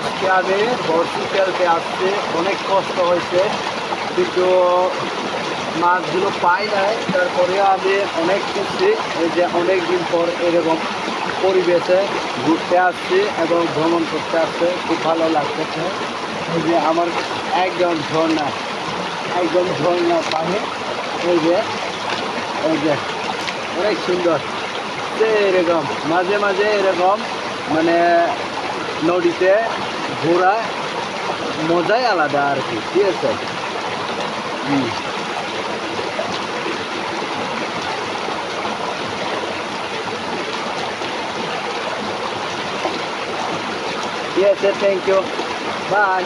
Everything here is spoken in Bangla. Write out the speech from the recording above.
আজকে আমি বর্ষি খেলতে আসছি, অনেক কষ্ট হয়েছে, কিন্তু মাছগুলো পাই নাই তারপরেও আমি অনেক খুশি, এই যে অনেক দিন পর এরকম পরিবেশে ঘুরতে আসছি এবং ভ্রমণ করতে আসছে, খুব ভালো লাগতেছে। যে আমার একদম ঝর্ণা একদম ঝর্ণা পানি এই যে এই যে, অনেক সুন্দর এরকম, মাঝে মাঝে এরকম মানে নদীতে ঘোরা মজাই আলাদা আর কি ঠিক আছে হুম ঠিক আছে থ্যাংক ইউ বাই